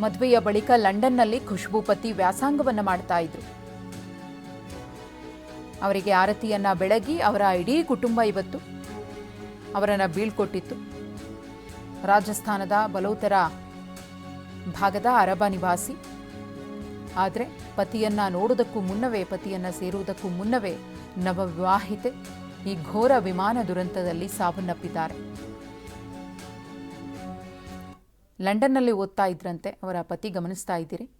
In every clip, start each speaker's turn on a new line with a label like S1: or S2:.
S1: ಮದುವೆಯ ಬಳಿಕ ಲಂಡನ್ನಲ್ಲಿ ಖುಷ್ಬೂ ಪತಿ ವ್ಯಾಸಂಗವನ್ನ ಮಾಡ್ತಾ ಇದ್ರು. ಅವರಿಗೆ ಆರತಿಯನ್ನ ಬೆಳಗಿ ಅವರ ಇಡೀ ಕುಟುಂಬ ಇವತ್ತು. ಅವರನ್ನು ಬೀಳ್ಕೊಟ್ಟಿತ್ತು. ರಾಜಸ್ಥಾನದ ಬಲೋತರ ಭಾಗದ ಅರಬ ನಿವಾಸಿ. ಆದರೆ ಪತಿಯನ್ನ ನೋಡುವುದಕ್ಕೂ ಮುನ್ನವೇ, ಪತಿಯನ್ನ ಸೇರುವುದಕ್ಕೂ ಮುನ್ನವೇ ನವವಿವಾಹಿತೆ. ಈ ಘೋರ ವಿಮಾನ ದುರಂತದಲ್ಲಿ ಸಾವನ್ನಪ್ಪಿದ್ದಾರೆ. ಲಂಡನ್ನಲ್ಲಿ ಓದ್ತಾ ಇದ್ರಂತೆ, ಅವರ ಪತಿ ಗಮನಿಸ್ತಾ ಇದ್ದೀರಿ?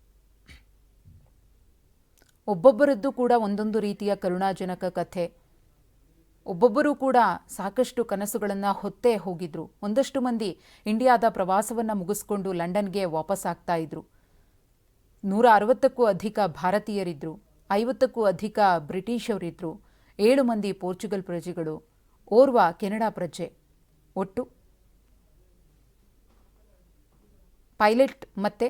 S1: ಒಬ್ಬೊಬ್ಬರದ್ದು ಕೂಡ ಒಂದೊಂದು ರೀತಿಯ ಕರುಣಾಜನಕ ಕಥೆ. ಒಬ್ಬೊಬ್ಬರೂ ಕೂಡ ಸಾಕಷ್ಟು ಕನಸುಗಳನ್ನು ಹೊತ್ತೇ ಹೋಗಿದ್ರು. ಒಂದಷ್ಟು ಮಂದಿ ಇಂಡಿಯಾದ ಪ್ರವಾಸವನ್ನು ಮುಗಿಸ್ಕೊಂಡು ಲಂಡನ್ಗೆ ವಾಪಸ್ ಆಗ್ತಾ ಇದ್ರು. ನೂರ ಅರವತ್ತಕ್ಕೂ ಅಧಿಕ ಭಾರತೀಯರಿದ್ದರು ಐವತ್ತಕ್ಕೂ ಅಧಿಕ ಬ್ರಿಟಿಷರಿದ್ದರು ಏಳು ಮಂದಿ ಪೋರ್ಚುಗಲ್ ಪ್ರಜೆಗಳು. ಓರ್ವ ಕೆನಡಾ ಪ್ರಜೆ. ಒಟ್ಟು ಪೈಲಟ್ ಮತ್ತು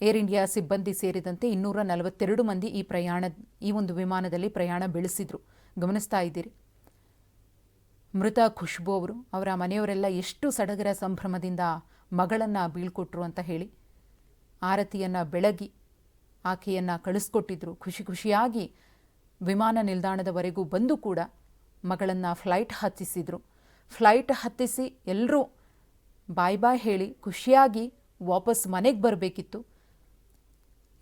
S1: ಏರ್ ಇಂಡಿಯಾ ಸಿಬ್ಬಂದಿ ಸೇರಿದಂತೆ ಇನ್ನೂರ ನಲವತ್ತೆರಡು ಮಂದಿ ಈ ಪ್ರಯಾಣ, ಈ ಒಂದು ವಿಮಾನದಲ್ಲಿ ಪ್ರಯಾಣ ಬೆಳೆಸಿದ್ರು. ಗಮನಿಸ್ತಾ ಇದ್ದೀರಿ. ಮೃತ ಖುಷ್ಬು ಅವರು, ಅವರ ಮನೆಯವರೆಲ್ಲ ಎಷ್ಟು ಸಡಗರ ಸಂಭ್ರಮದಿಂದ ಮಗಳನ್ನು ಬೀಳ್ಕೊಟ್ರು ಅಂತ ಹೇಳಿ ಆರತಿಯನ್ನು ಬೆಳಗಿ ಆಕೆಯನ್ನು ಕಳಿಸ್ಕೊಟ್ಟಿದ್ರು. ಖುಷಿ ಖುಷಿಯಾಗಿ ವಿಮಾನ ನಿಲ್ದಾಣದವರೆಗೂ ಬಂದು ಕೂಡ ಮಗಳನ್ನು ಫ್ಲೈಟ್ ಹತ್ತಿಸಿದರು. ಫ್ಲೈಟ್ ಹತ್ತಿಸಿ ಎಲ್ಲರೂ ಬಾಯ್ ಬಾಯ್ ಹೇಳಿ ಖುಷಿಯಾಗಿ ವಾಪಸ್ ಮನೆಗೆ ಬರಬೇಕಿತ್ತು.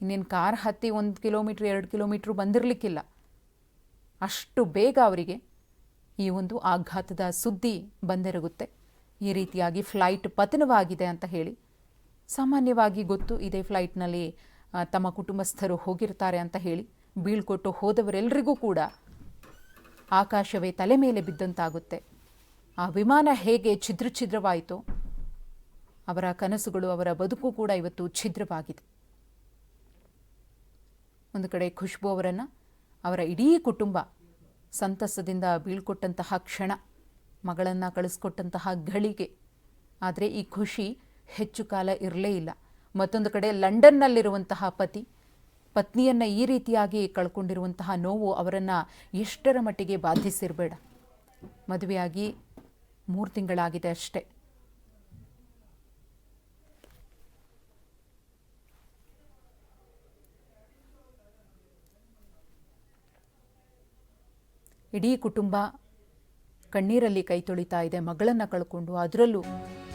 S1: ಇನ್ನೇನು ಕಾರ್ ಹತ್ತಿ ಒಂದು ಕಿಲೋಮೀಟ್ರ್, ಎರಡು ಕಿಲೋಮೀಟ್ರ್ ಬಂದಿರಲಿಕ್ಕಿಲ್ಲ. ಅಷ್ಟು ಬೇಗ ಅವರಿಗೆ ಈ ಒಂದು ಆಘಾತದ ಸುದ್ದಿ ಬಂದಿರುಗುತ್ತೆ. ಈ ರೀತಿಯಾಗಿ ಫ್ಲೈಟ್ ಪತನವಾಗಿದೆ ಅಂತ ಹೇಳಿ. ಸಾಮಾನ್ಯವಾಗಿ ಗೊತ್ತು, ಇದೇ ಫ್ಲೈಟ್ನಲ್ಲಿ ತಮ್ಮ ಕುಟುಂಬಸ್ಥರು ಹೋಗಿರ್ತಾರೆ ಅಂತ ಹೇಳಿ. ಬೀಳ್ಕೊಟ್ಟು ಹೋದವರೆಲ್ಲರಿಗೂ ಕೂಡ ಆಕಾಶವೇ ತಲೆ ಮೇಲೆ ಬಿದ್ದಂತಾಗುತ್ತೆ. ಆ ವಿಮಾನ ಹೇಗೆ ಛಿದ್ರ ಛಿದ್ರವಾಯಿತೋ ಅವರ ಕನಸುಗಳು, ಅವರ ಬದುಕು ಕೂಡ ಇವತ್ತು ಛಿದ್ರವಾಗಿದೆ. ಒಂದು ಕಡೆ ಖುಷ್ಬು ಅವರನ್ನು, ಅವರ ಇಡೀ ಕುಟುಂಬ ಸಂತಸದಿಂದ ಬೀಳ್ಕೊಟ್ಟಂತಹ ಕ್ಷಣ, ಮಗಳನ್ನು ಕಳಿಸ್ಕೊಟ್ಟಂತಹ ಗಳಿಗೆ ಆದರೆ ಈ ಖುಷಿ ಹೆಚ್ಚು ಕಾಲ ಇರಲೇ ಇಲ್ಲ. ಮತ್ತೊಂದು ಕಡೆ ಲಂಡನ್ನಲ್ಲಿರುವಂತಹ ಪತಿ, ಪತ್ನಿಯನ್ನು ಈ ರೀತಿಯಾಗಿ ಕಳ್ಕೊಂಡಿರುವಂತಹ ನೋವು ಅವರನ್ನು ಎಷ್ಟರ ಮಟ್ಟಿಗೆ ಬಾಧಿಸಿರಬೇಡ. ಮದುವೆಯಾಗಿ ಮೂರು ತಿಂಗಳಾಗಿದೆ ಅಷ್ಟೇ. ಇಡೀ ಕುಟುಂಬ ಕಣ್ಣೀರಲ್ಲಿ ಕೈ ತೊಳಿತಾ ಇದೆ ಮಗಳನ್ನು ಕಳ್ಕೊಂಡು ಅದರಲ್ಲೂ